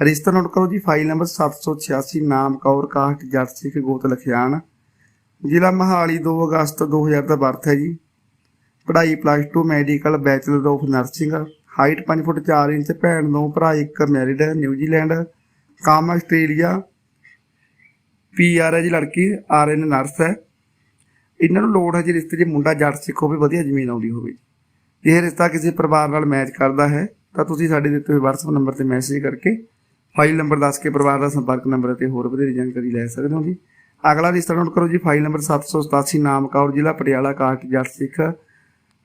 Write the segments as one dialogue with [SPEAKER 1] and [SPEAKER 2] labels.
[SPEAKER 1] ਰਿਸ਼ਤਾ ਨੋਟ ਕਰੋ ਜੀ, ਫਾਈਲ ਨੰਬਰ 786 ਨਾਮ ਕੌਰ, ਕਾਹਟ ਜੱਟ ਸਿੱਖ ਗੋਤ, ਲਖਿਆਣ। ਜ਼ਿਲ੍ਹਾ ਮਹਾਲੀ 2 ਅਗਸਤ 2000 ਦਾ ਬਰਥ ਹੈ ਜੀ। ਪੜ੍ਹਾਈ plus 2 medical bachelor of nursing height 5 feet 4 inch, ਭੈਣ ਦੋ ਭਰਾ, ਇੱਕ ਮੈਰਿਡ ਹੈ ਨਿਊਜ਼ੀਲੈਂਡ ਕਾਮ ਆਸਟ੍ਰੇਲੀਆ ਪੀ ਆਰ ਹੈ ਜੀ, ਲੜਕੀ ਆਰ ਐਨ ਨਰਸ ਹੈ। ਇਹਨਾਂ ਨੂੰ ਲੋੜ ਹੈ ਜੀ, ਰਿਸ਼ਤੇ 'ਚ ਮੁੰਡਾ ਜੱਟ ਸਿੱਖ ਹੋਵੇ, ਵਧੀਆ ਜ਼ਮੀਨ ਆਉਂਦੀ ਹੋਵੇ। ਜੇ ਇਹ ਰਿਸ਼ਤਾ ਕਿਸੇ ਪਰਿਵਾਰ ਨਾਲ ਮੈਚ ਕਰਦਾ ਹੈ, ਤਾਂ ਤੁਸੀਂ ਸਾਡੇ ਦਿੱਤੇ ਹੋਏ WhatsApp ਨੰਬਰ ਤੇ ਮੈਸੇਜ ਕਰਕੇ ਫਾਈਲ ਨੰਬਰ ਦੱਸ ਕੇ ਪਰਿਵਾਰ ਦਾ ਸੰਪਰਕ ਨੰਬਰ ਅਤੇ ਹੋਰ ਵਧੇਰੇ ਜਾਣਕਾਰੀ ਲੈ ਸਕਦੇ ਹੋ ਜੀ। ਅਗਲਾ ਰਿਸ਼ਤਾ ਨੋਟ ਕਰੋ ਜੀ, ਫਾਈਲ ਨੰਬਰ 787 ਨਾਮ ਕੌਰ ਜ਼ਿਲ੍ਹਾ, ਪਟਿਆਲਾ ਕਾਟ ਜੱਟ ਸਿੱਖ।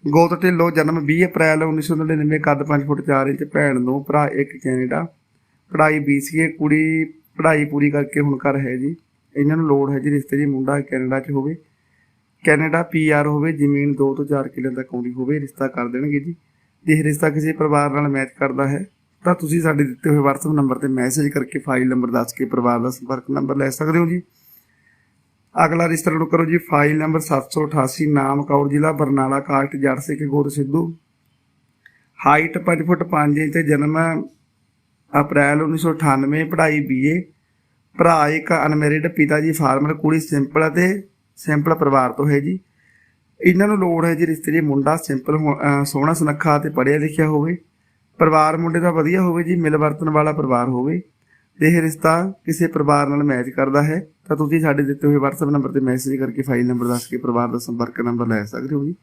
[SPEAKER 1] ਗੋਤ ਢਿੱਲੋਂ, ਜਨਮ 20 ਅਪ੍ਰੈਲ 1999 ਕੱਦ 5 ਫੁੱਟ 4 ਇੰਚ, ਭੈਣ ਨੂੰ ਭਰਾ, ਇੱਕ ਕੈਨੇਡਾ। ਪੜ੍ਹਾਈ BCA ਕੁੜੀ ਪੜ੍ਹਾਈ ਪੂਰੀ ਕਰਕੇ ਹੁਣ ਘਰ ਹੈ ਜੀ। ਇਹਨਾਂ ਨੂੰ ਲੋੜ ਹੈ ਜੀ ਰਿਸ਼ਤੇ ਦੀ, ਮੁੰਡਾ ਕੈਨੇਡਾ 'ਚ ਹੋਵੇ। ਕੈਨੇਡਾ ਪੀਆਰ ਹੋਵੇ, ਜ਼ਮੀਨ 2 ਤੋਂ 4 ਕਿੱਲੇ ਤੱਕ ਆਉਂਦੀ ਹੋਵੇ, ਰਿਸ਼ਤਾ ਕਰ ਦੇਣਗੇ ਜੀ। ਜੇ ਇਹ ਰਿਸ਼ਤਾ ਕਿਸੇ ਪਰਿਵਾਰ ਨਾਲ ਮੈਚ ਕਰਦਾ ਹੈ। ਤਾਂ ਤੁਸੀਂ ਸਾਡੇ ਦਿੱਤੇ ਹੋਏ WhatsApp ਨੰਬਰ ਤੇ ਮੈਸੇਜ ਕਰਕੇ ਫਾਈਲ ਨੰਬਰ ਦੱਸ ਕੇ ਪਰਿਵਾਰ ਦਾ ਸੰਪਰਕ ਨੰਬਰ ਲੈ ਸਕਦੇ ਹੋ ਜੀ। ਅਗਲਾ ਰਿਸ਼ਤਾ ਕਰੋ ਜੀ ਫਾਈਲ ਨੰਬਰ 788 ਨਾਮ ਕੌਰ ਜ਼ਿਲ੍ਹਾ, ਬਰਨਾਲਾ ਕਾਸਟ ਜੜ ਸਿੱਖ ਗੁਰ ਸਿੱਧੂ। ਹਾਈਟ 5 ਫੁੱਟ 5 ਇੰਚ, ਜਨਮ ਅਪ੍ਰੈਲ 1998 ਪੜ੍ਹਾਈ BA ਭਰਾ ਇੱਕ ਅਨਮੈਰਿਡ ਪਿਤਾ ਜੀ ਫਾਰਮਰ ਕੁੜੀ ਸਿੰਪਲ ਅਤੇ ਸਿੰਪਲ ਪਰਿਵਾਰ ਤੋਂ ਹੈ ਜੀ। ਇਹਨਾਂ ਨੂੰ ਲੋੜ ਹੈ ਜੀ ਰਿਸ਼ਤੇ ਦੀ ਮੁੰਡਾ ਸਿੰਪਲ ਸੋਹਣਾ ਸੁਨੱਖਾ ਤੇ ਪੜ੍ਹਿਆ ਲਿਖਿਆ ਹੋਵੇ। ਪਰਿਵਾਰ ਮੁੰਡੇ ਦਾ ਵਧੀਆ ਹੋਵੇ ਜੀ, ਮਿਲ ਵਰਤਣ ਵਾਲਾ ਪਰਿਵਾਰ ਹੋਵੇ ਤੇ ਇਹ ਰਿਸ਼ਤਾ ਕਿਸੇ ਪਰਿਵਾਰ ਨਾਲ ਮੈਚ ਕਰਦਾ ਹੈ, ਤਾਂ ਤੁਸੀਂ ਸਾਡੇ ਦਿੱਤੇ ਹੋਏ WhatsApp ਨੰਬਰ ਤੇ ਮੈਸੇਜ ਕਰਕੇ ਫਾਈਲ ਨੰਬਰ ਦੱਸ ਕੇ ਪਰਿਵਾਰ ਦਾ ਸੰਪਰਕ ਨੰਬਰ ਲੈ ਸਕਦੇ ਹੋ ਜੀ।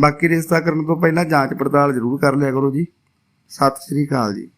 [SPEAKER 1] ਬਾਕੀ ਰਿਸ਼ਤਾ ਕਰਨ ਤੋਂ ਪਹਿਲਾਂ ਜਾਂਚ ਪੜਤਾਲ ਜ਼ਰੂਰ ਕਰ ਲਿਆ ਕਰੋ ਜੀ। ਸਤਿ ਸ੍ਰੀ ਅਕਾਲ ਜੀ।